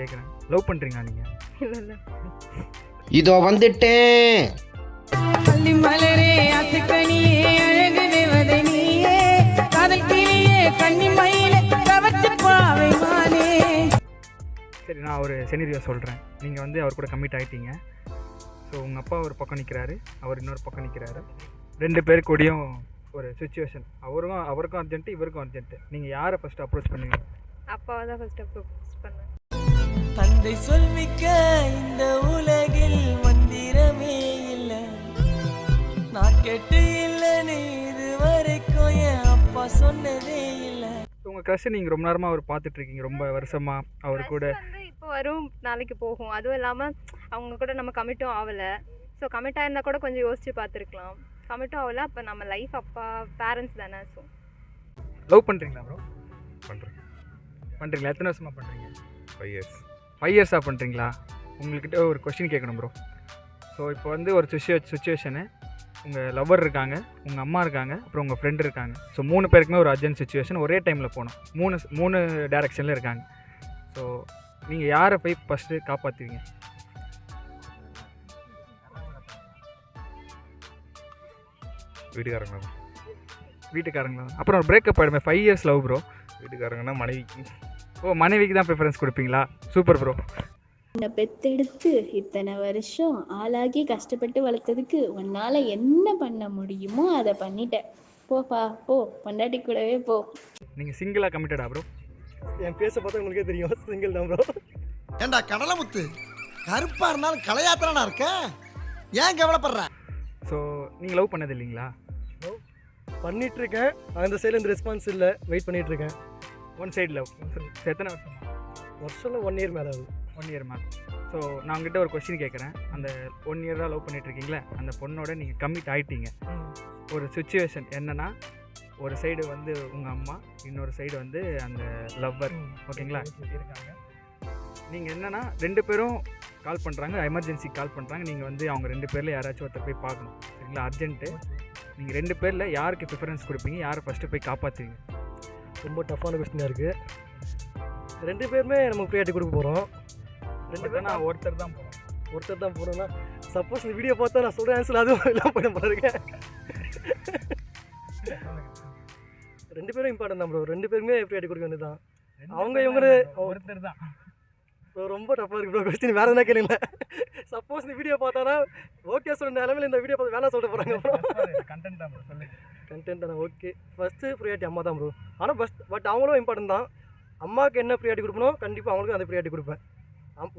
கேட்குறேன் லவ் பண்ணுறீங்களா நீங்கள் இல்லை இதோ வந்துட்டேன். மலரே அழகு காதல் கிளியே சரி நான் ஒரு செனிரியா சொல்கிறேன் நீங்கள் வந்து அவர் கூட கமிட் ஆகிட்டீங்க ஸோ உங்கள் அப்பா ஒரு பக்கம் நிற்கிறாரு அவர் இன்னொரு பக்கம் நிற்கிறாரு ரெண்டு பேரு கூடயும் ஒரு சுச்சுவேஷன் அவருக்கும் அவருக்கும் அர்ஜென்ட்டு இவருக்கும் அர்ஜென்ட்டு நீங்கள் யாரை ஃபஸ்ட்டு அப்ரோச் பண்ணுவீங்க அப்பாவை தான் ஃபஸ்ட்டு ப்ரப்போஸ் பண்ணேன். தந்தை சொல்மிக்க இந்த உலகில் மந்திரமே இல்லை. நான் கேட்டு இல்லைன்னு இது வரைக்கும் என் அப்பா சொன்னதே இல்லை. உங்கள் க்ரஷ் நீங்கள் ரொம்ப நேரமாக அவர் பார்த்துட்ருக்கீங்க ரொம்ப வருஷமாக அவர் கூட. இப்போ வரும் நாளைக்கு போகும். அதுவும் இல்லாமல் அவங்க கூட நம்ம கமிட்டும் ஆகலை. ஸோ கமிட் ஆயிருந்தா கூட கொஞ்சம் யோசிச்சு பார்த்துருக்கலாம். கமிட்டும் ஆகலை அப்போ நம்ம லைஃப் அப்பா பேரண்ட்ஸ் தானே ஸோ லவ் பண்ணுறீங்களா ப்ரோ பண்ணுறேன் பண்ணுறீங்களா எத்தனை வருஷமாக பண்ணுறீங்க ஃபைவ் இயர்ஸ் ஃபைவ் இயர்ஸாக பண்ணுறீங்களா உங்கள்கிட்ட ஒரு கொஸ்டின் கேட்கணும் ப்ரோ ஸோ இப்போ வந்து ஒரு சுச்சுவே சுச்சுவேஷனு உங்கள் லவ்வர் இருக்காங்க உங்கள் அம்மா இருக்காங்க அப்புறம் உங்கள் ஃப்ரெண்டு இருக்காங்க. ஸோ மூணு பேருக்குமே ஒரு அர்ஜென்ட் சுச்சுவேஷன் ஒரே டைமில் போகணும். மூணு மூணு டேரெக்ஷனில் இருக்காங்க. ஸோ நீங்கள் யாரை போய் ஃபஸ்ட்டு காப்பாற்றுவீங்க வீட்டுக்காரங்க வீட்டுக்காரங்களா? அப்புறம் பிரேக்கப் ஆகிடுமே ஃபைவ் இயர்ஸ் லவ் ப்ரோ வீட்டுக்காரங்கன்னா மனைவிக்கு ஓ மனைவிக்கு தான் ப்ரிஃபரன்ஸ் கொடுப்பீங்களா? சூப்பர் ப்ரோ உன்னை பெத்தெடுத்து இத்தனை வருஷம் ஆளாகி கஷ்டப்பட்டு வளர்த்ததுக்கு உன்னால என்ன பண்ண முடியுமோ அதை பண்ணிட்ட போப்பா போ பொண்டாட்டி கூடவே போ. நீங்கள் சிங்கிளாக கமிட்டடா ப்ரோ என் பேச பார்த்தா உங்களுக்கே தெரியும். சிங்கிள் தான் ப்ரோ ஏண்டா கடலமுத்து கருப்பா இருந்தாலும் கலையாத்திரனா இருக்க? ஏன் கவலைப்படுற? ஸோ நீங்கள் லவ் பண்ணது இல்லைங்களா? பண்ணிட்டு இருக்கேன். அந்த சைடில் இந்த ரெஸ்பான்ஸ் இல்லை. வெயிட் பண்ணிட்டு இருக்கேன். ஒன் சைடு லவ் எத்தனை வருஷமா? வருஷம்ல ஒன் இயர் மேலே ஆகுது. ஒன் இயர் மேம் ஸோ நான் உங்ககிட்ட ஒரு கொஸ்டின் கேட்குறேன் அந்த ஒன் இயராக லவ் பண்ணிட்டு இருக்கீங்களே? அந்த பொண்ணோட நீங்கள் கமிட் ஆகிட்டீங்க ஒரு சுச்சுவேஷன் என்னன்னா ஒரு சைடு வந்து உங்கள் அம்மா இன்னொரு சைடு வந்து அந்த லவ்வர் ஓகேங்களா? இருக்காங்க. நீங்கள் என்னன்னா ரெண்டு பேரும் கால் பண்ணுறாங்க எமர்ஜென்சி கால் பண்ணுறாங்க நீங்கள் வந்து அவங்க ரெண்டு பேரில் யாராச்சும் ஒருத்தர் போய் பார்க்கணும். சரிங்களா? அர்ஜென்ட்டு நீங்கள் ரெண்டு பேரில் யாருக்கு ப்ரிஃபரன்ஸ் கொடுப்பீங்க? யாரை ஃபஸ்ட்டு போய் காப்பாற்றுவீங்க ரொம்ப டஃப்பான கொஸ்டினாக இருக்குது ரெண்டு பேருமே நம்ம ப்ரியாரிட்டி கொடுக்க போகிறோம் ரெண்டு பேரும் நான் ஒருத்தர் தான் போகிறோம் ஒருத்தர் தான் போகிறோம்னா சப்போஸ் இந்த வீடியோ பார்த்தா நான் சொல்கிற ஆன்சர் அதுவும் எல்லாம் பண்ண போகிறேன் ரெண்டு பேரும் இம்பார்ட்டன் தான் ப்ரோ ரெண்டு பேருமே ப்ரியாரிட்டி கொடுக்க வேண்டியது தான் அவங்க இவங்க ஒருத்தர் தான். ப்ரோ ரொம்ப டஃப்பாக இருக்கு ப்ரோ கொஸ்டின் வேறு என்ன கேளுங்க சப்போஸ் இந்த வீடியோ பார்த்தானா ஓகே சொல்கிற நிலமையில இந்த வீடியோ பார்த்து வேணாம் சொல்லிட்டு போகிறாங்க கண்டென்ட் தான் கண்டென்ட் தானே. ஓகே ஃபஸ்ட்டு ப்ரியாரிட்டி அம்மா தான் ப்ரோ ஆனால் ஃபஸ்ட் பட் அவங்களும் இம்பார்ட்டன்ட் தான். அம்மாவுக்கு என்ன ப்ரியாரிட்டி கொடுக்கணும் கண்டிப்பாக அவங்களுக்கும் அந்த ப்ரியாரிட்டி கொடுப்பேன்.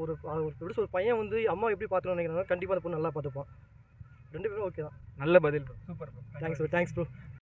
ஒரு ஒரு எப்படி சொல்ற பையன் வந்து அம்மா எப்படி பார்த்துக்கணும்னு நினைக்கிறாங்க கண்டிப்பாக அந்த பொண்ணு நல்லா பார்த்துப்பான். ரெண்டு பேரும் ஓகே தான். நல்ல பதில் super thanks bro thanks bro